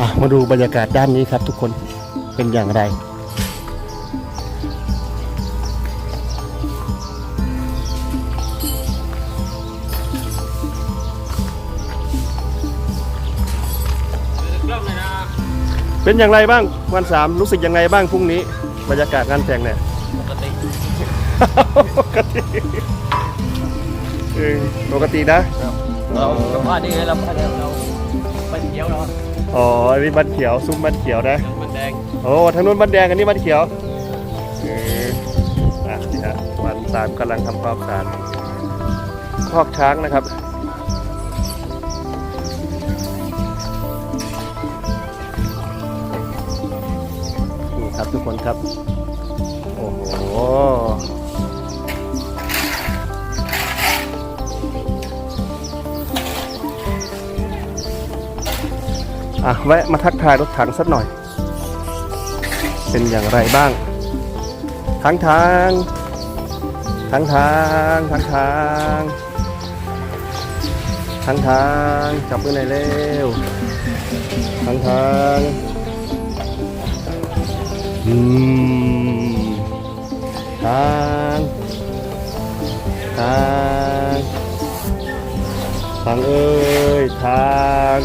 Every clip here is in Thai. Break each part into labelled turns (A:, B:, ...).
A: อะมาดูบรรยากาศด้านนี้ครับทุกคนเป็นอย่างไร
B: กล้องเลยนะ
A: เป็นอย่างไรบ้างวันสามรู้สึกยังไงบ้างพรุ่งนี้ บรรยากาศงานแต่งเนี่ย
B: ปกติ
A: ปกติเออปกตินะ
B: เราสัมภาษณ์นี่ไงเราสัมภาษณ์เราไปเที่ยวเนาะ
A: อ๋ออันนี้บันเขียวซุ้มบันเขียวนะ
B: มันแดง
A: โอ้ทางนู้นบันแดงอันนี้บันเขียวเอออะนี่ฮะวันสามกำลังทำความสะอาดคอกช้างนะครับนี่ครับทุกคนครับ โอ้โห อะแวะมาทักทายรถถังสักหน่อย เป็นอย่างไรบ้างทั้งทางทั้งทางทั้งทางทั้งทางจับมือหน่อยเร็วทั้งทางอืมทางทางทางเอ้ยทาง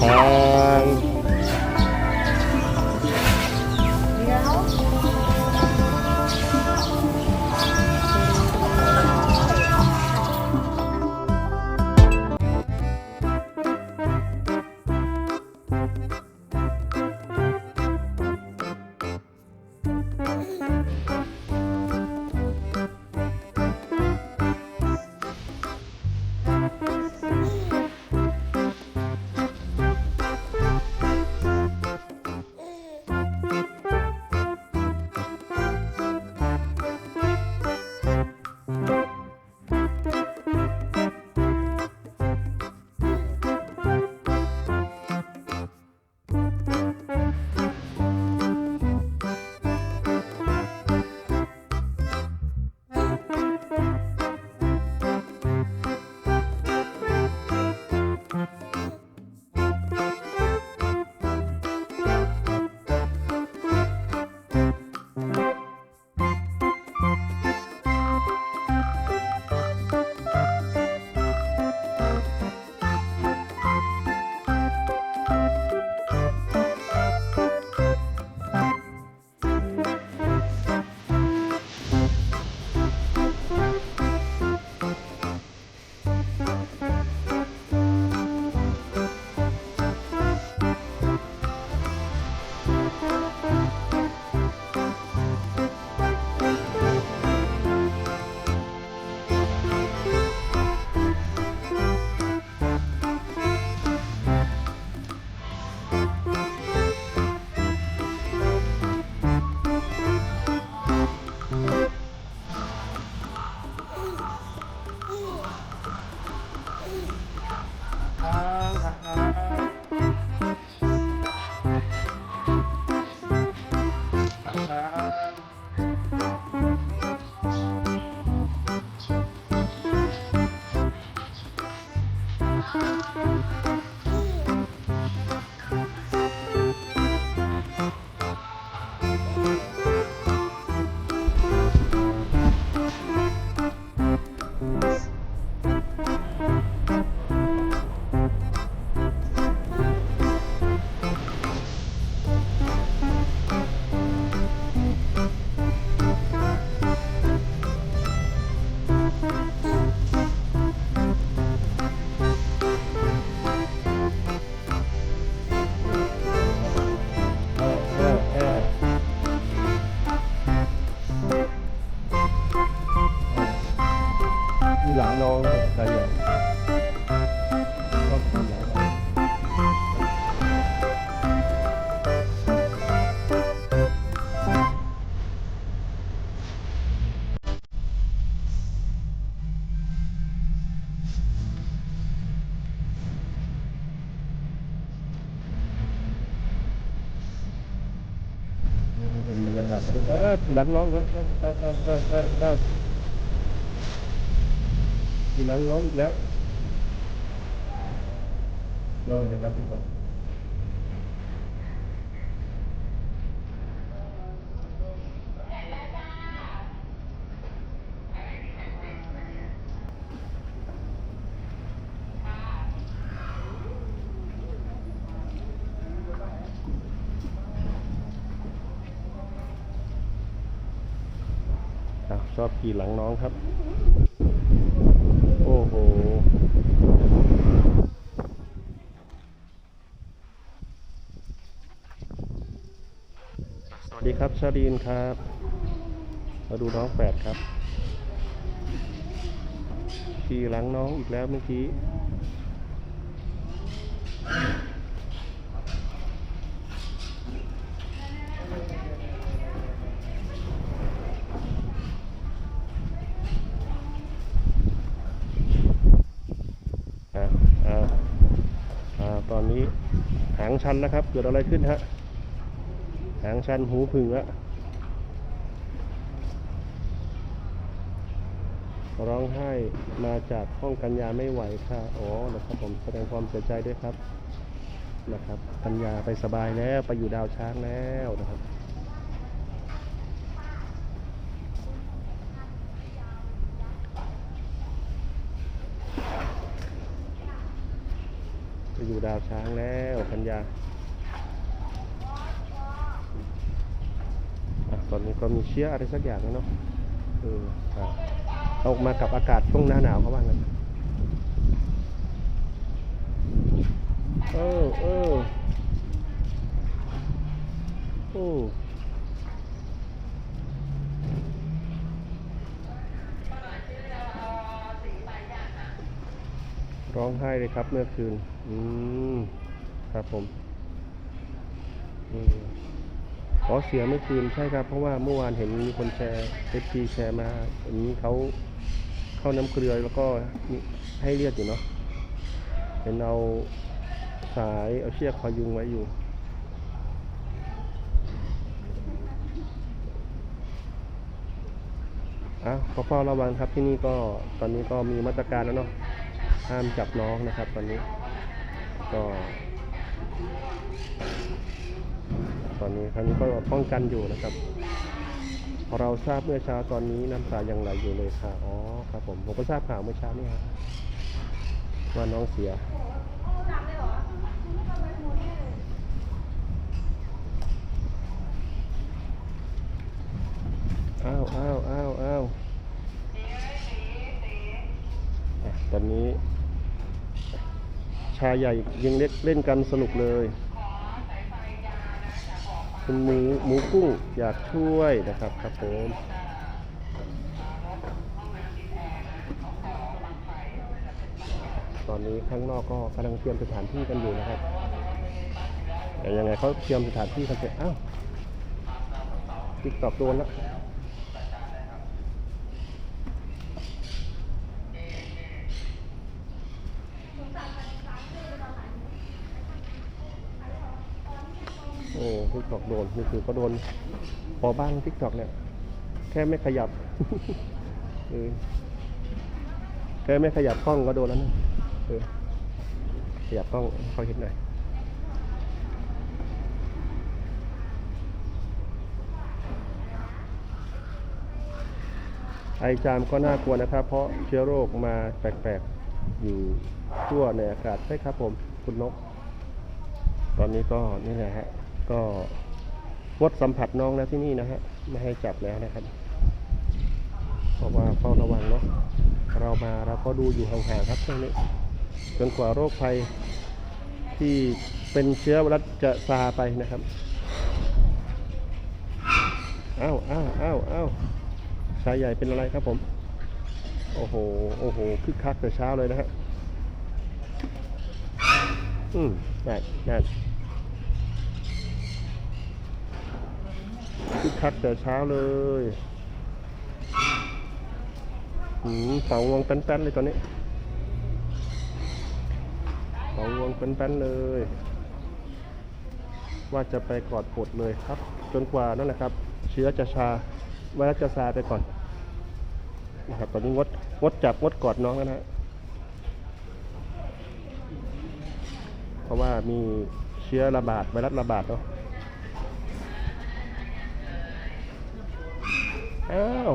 A: ท ทีหลังเร มีน้องร้องอีกแล้วลองเดี๋ยวรับดีกว่าชอบกี่หลังน้องครับ โห สวัสดีครับชาดีนครับ มาดูน้องแฝดครับขี่หลังน้องอีกแล้วเมื่อกี้ อ่าอ่าอ่า ตอนนี้หางชันนะครับ เกิดอะไรขึ้นฮะหางชันหูผึ่งละร้องไห้มาจากห้องกัญญาไม่ไหวค่ะอ๋อนะครับผมแสดงความเสียใจด้วยครับนะครับ กัญญาไปสบายแล้วไปอยู่ดาวช้างแล้วนะครับ ไปอยู่ ดาวช้างแล้วกัญญาอตอนนี้ก็มีเชื้ออะไรสักอย่างแล้วเนาะเออเอามากับอากาศช่วงหน้าหนาวเขาว่างั้นเออเออโอ้ร้องไห้เลยครับเมื่อคืน อืม ครับผมอืมอ๋อเสียเมื่อคืนใช่ครับ เพราะว่าเมื่อวานเห็นมีคนแชร์เอฟซีแชร์มาอันนี้เขาเข้าน้ำเกลือแล้วก็นี่ให้เลือดอยู่เนาะเห็นเอาสายเอาเชือกพยุงไว้อยู่ อะขอเฝ้าระวังครับที่นี่ก็ตอนนี้ก็มีมาตรการแล้วเนาะห้ามจับน้องนะครับ ตอนนี้ ก็ ตอนนี้ครั้นี้ก็ป้องกันอยู่นะครับ เราทราบเมื่อเช้าตอนนี้น้ำตายังไหลอยู่เลยค่ะ อ๋อครับผม ผมก็ทราบข่าวเมื่อเช้านี่ครับว่าน้องเสียอ้าวอ้าวอ้าวอ้าวอะตอนนี้ ชายใหญ่ยังเล็กเล่นกันสนุกเลยคุณหมูหมูกุ้งอยากช่วยนะครับครับผมตอนนี้ข้างนอกก็กำลังเตรียมสถานที่กันอยู่นะครับแต่ยังไงเขาเตรียมสถานที่กันเสร็จอ้าวติ๊กตอกโดนแล้ว โอ้ติ๊กตอกโดนนี่คือก็โดนพอบ้างติ๊กตอกเนี่ย แค่ไม่ขยับเออแค่ไม่ขยับกล้องก็โดนแล้วนะเออขยับกล้องเขาเห็นหน่อยไอจามก็น่ากลัวนะครับ เพราะเชื้อโรคมาแปลกๆ อยู่ทั่วในอากาศใช่ครับผม คุณนก ตอนนี้ก็นี่แหละฮะ ก็งดสัมผัสน้องแล้วที่นี่นะฮะไม่ให้จับแล้วนะครับ เพราะว่าเฝ้าระวังเนาะเรามาเราก็ดูอยู่ห่างๆครับช่วงนี้จนกว่าโรคภัยที่เป็นเชื้อไวรัสจะซาไปนะครับอ้าวอ้าวอ้าวอ้าวชายใหญ่เป็นอะไรครับผม โอ้โห โอ้โหคึกคักแต่เช้าเลยนะฮะ อืมนั่นนั่น คักแต่เช้าเลยอืมเสางวงแป้นๆเลยตอนนี้เสางวงแป้นๆเลย ว่าจะไปกอดปวดเลยครับ จนกว่านั่นแหละครับ เชื้อจะชาไวรัสจะซาไปก่อนนะครับตอนนี้งดงดจับงดกอดน้องแล้วนะฮะเพราะว่ามีเชื้อระบาดไวรัสระบาดเนาะ อ้าว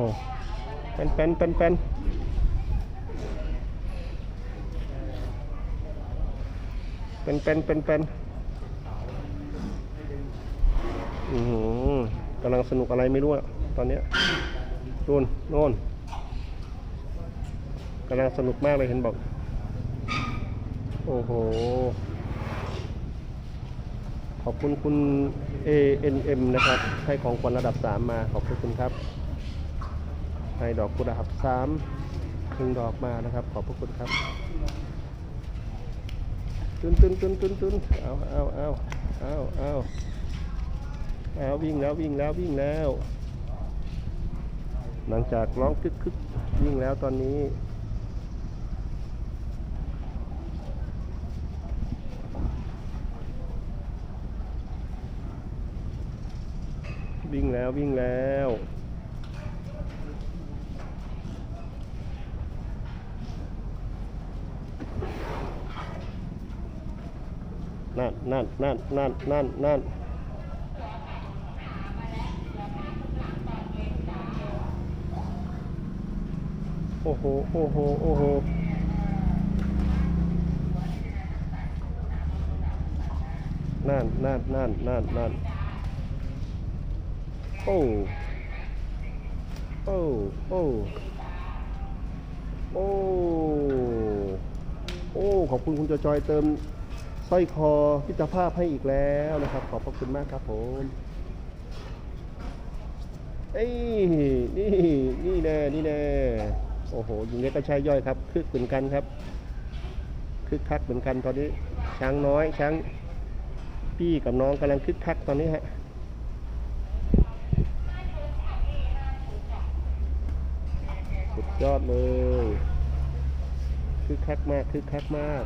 A: เป็นเป็นเป็นเป็นเป็นเป็นเป็นเป็นอือกำลังสนุกอะไรไม่รู้อะตอนเนี้ยตูนโน่นกำลังสนุกมากเลยเห็นบอก โอ้โห ขอบคุณคุณ ANM นะครับ ให้ของขวัญระดับ 3 มาขอบคุณครับ ให้ดอกกุหลาบสามึงดอกมานะครับ ขอบพระคุณครับตุนตุนตุนตุนตุนเอาเอาเอาเอาเอาเอาวิ่งแล้ววิ่งแล้ววิ่งแล้ว หลังจากร้องคึกคึกวิ่งแล้วตอนนี้วิ่งแล้ววิ่งแล้ว นั่นนั่นนั่นนั่นนั่นนั่นโอ้โห โอ้โห โอ้โห นั่นนั่นนั่นนั่นนั่นโอ้ โอ้ โอ้ โอ้ โอ้ ขอบคุณคุณจอยเติม ร้อยคอพิตรภาพให้อีกแล้วนะครับ ขอบพระคุณมากครับผมเอ้ยนี่นี่แน่นี่แน่โอ้โหยิงเล็กก็ใช้ย่อยครับคึกเหมือนกันครับคึกคักเหมือนกันตอนนี้ช้างน้อยช้างพี่กับน้องกำลังคึกคักตอนนี้ฮะสุดยอดเลยคึกคักมากคึกคักมาก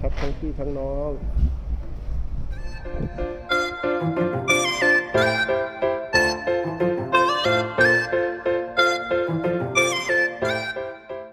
A: ครับ ทั้งพี่ทั้งน้อง